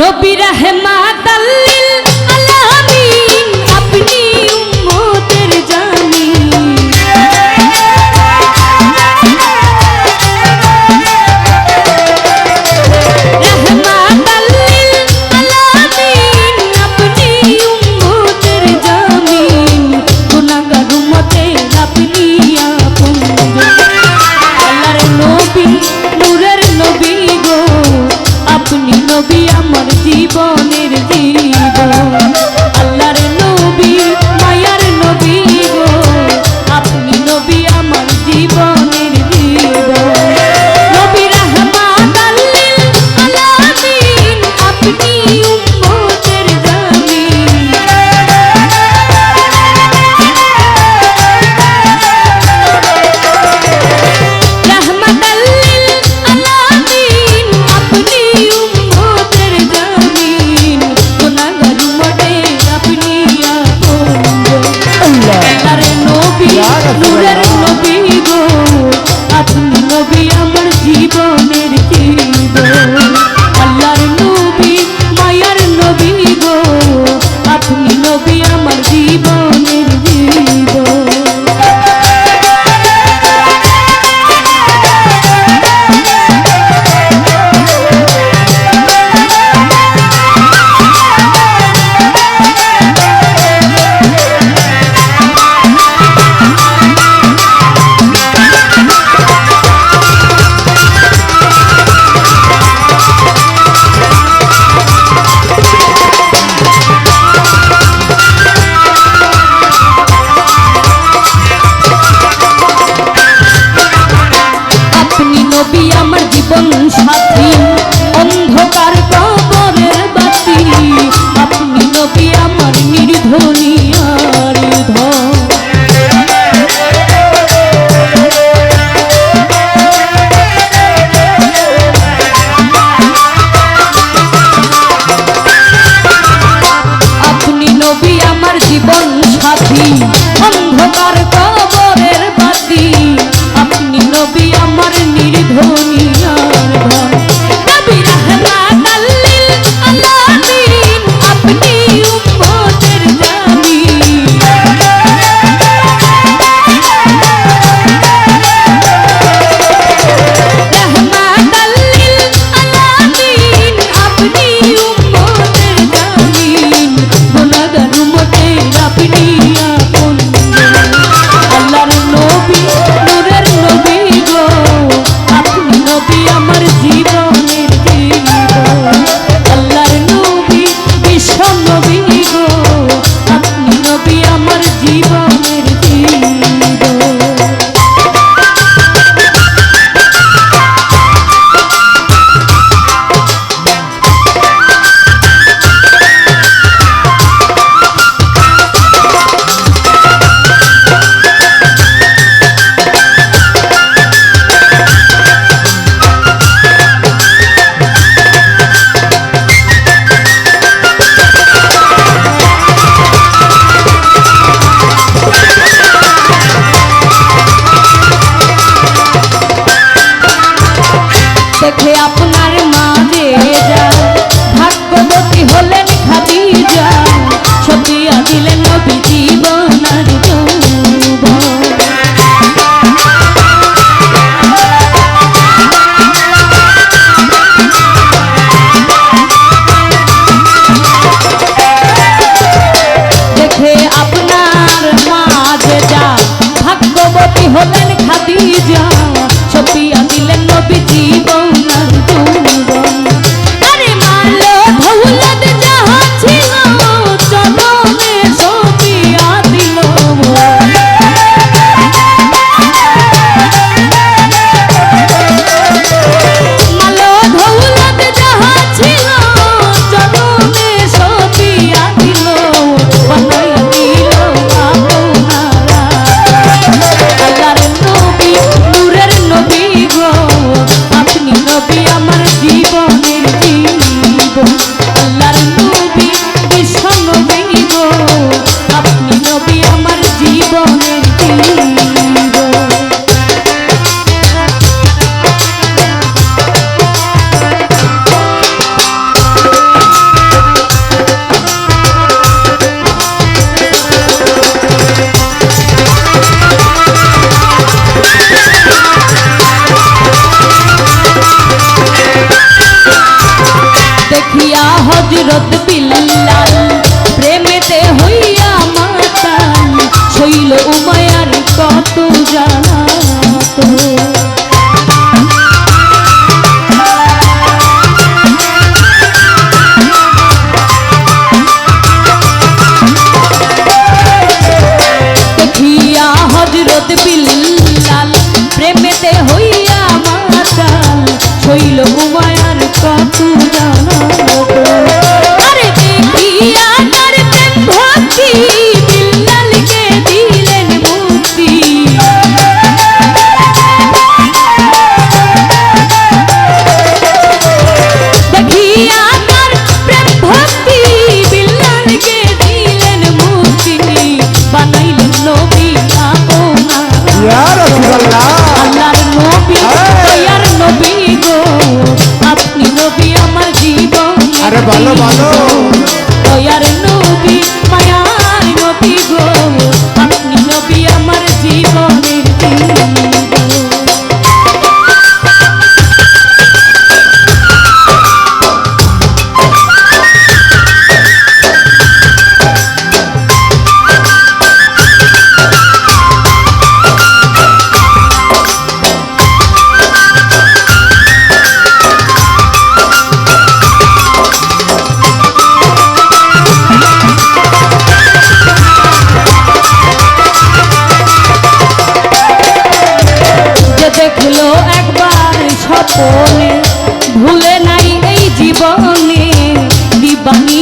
নবী রাহমাতাল্লিল 路 人 জীবন সাথী রেখে আপনার মাঝে যা ভাগ্যবতী হলেন আরে ভালো ভালো জীবনে দিবানি